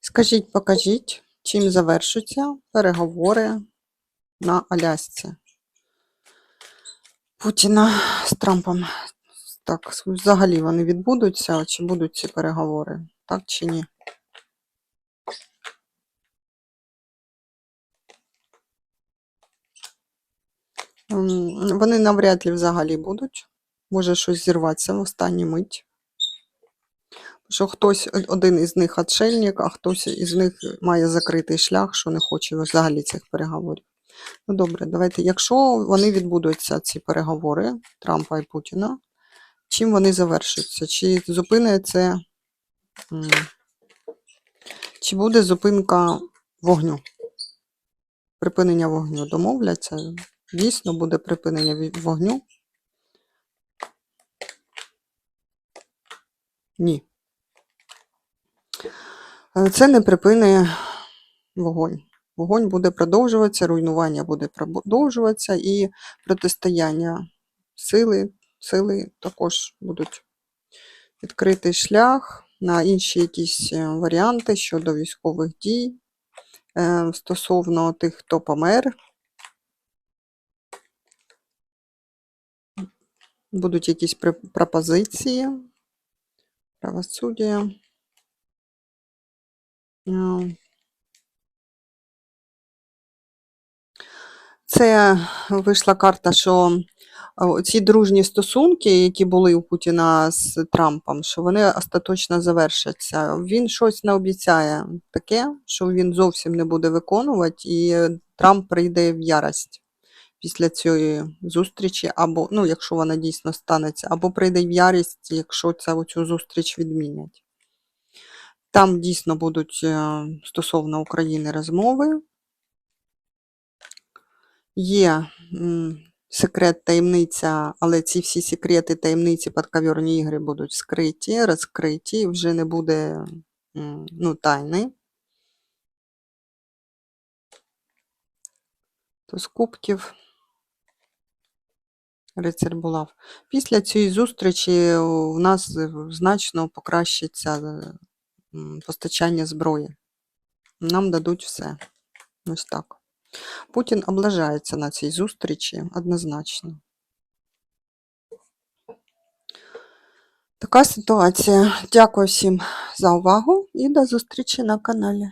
Скажіть, покажіть, чим завершаться переговори на Алясці Путіна з Трампом. Так, взагалі вони відбудуться, чи будуть ці переговори, так чи ні? Вони навряд ли взагалі будуть. Може щось зірватися в останню мить. Що хтось один із них отшельник, а хтось із них має закритий шлях, що не хоче взагалі цих переговорів. Ну добре, давайте. Якщо вони відбудуться, ці переговори Трампа і Путіна, чим вони завершаться? Чи зупиниться, чи буде зупинка вогню? Припинення вогню домовляться? Дійсно буде припинення вогню? Ні. Е, Це не припине вогонь. Вогонь буде продовжуватися, руйнування буде продовжуватися, і протистояння сили, сили також будуть відкритий шлях на інші якісь е, варіанти щодо військових дій е, стосовно тих, хто помер. Будуть якісь пропозиції, правосуддя. Е, Це вийшла карта, що е, ці дружні стосунки, які були у Путіна з Трампом, що вони остаточно завершаться. Він щось не обіцяє таке, що він зовсім не буде виконувати, і Трамп прийде в ярость після цієї зустрічі, або, ну, якщо вона дійсно станеться, або прийде в ярость, якщо цю зустріч відмінять. Там дійсно будуть е, стосовно України розмови. Є секрет, таємниця, але ці всі секрети, таємниці, подковірні ігри будуть скриті, розкриті, вже не буде ну, тайни. То з кубків рицар Булав. Після цієї зустрічі у нас значно покращиться е, постачання зброї. Нам дадуть все. Ось так. Путін облажається на цій зустрічі однозначно. Така ситуація. Дякую всім за увагу і до зустрічі на каналі.